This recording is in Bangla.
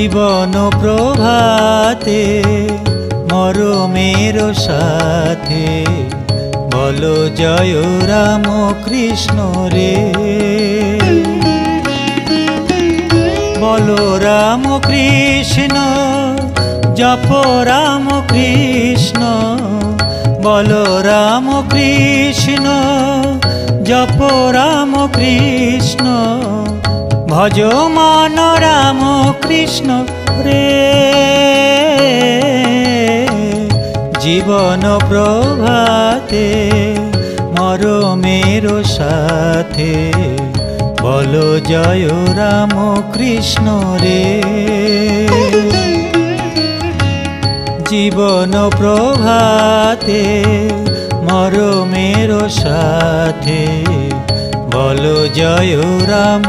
জীবন প্রভাতে, মরমের সাথে। বলো জয় রাম কৃষ্ণ রে। বলো রাম কৃষ্ণ, জপ রাম কৃষ্ণ। বলো রাম কৃষ্ণ, জপ রাম কৃষ্ণ। ভজ মন কৃষ্ণ রে। জীবন প্রভাতে, মরমের সাথে। বলো জয় রাম কৃষ্ণ রে। জীবন প্রভাতে, মরমের সাথে। বলো জয় রাম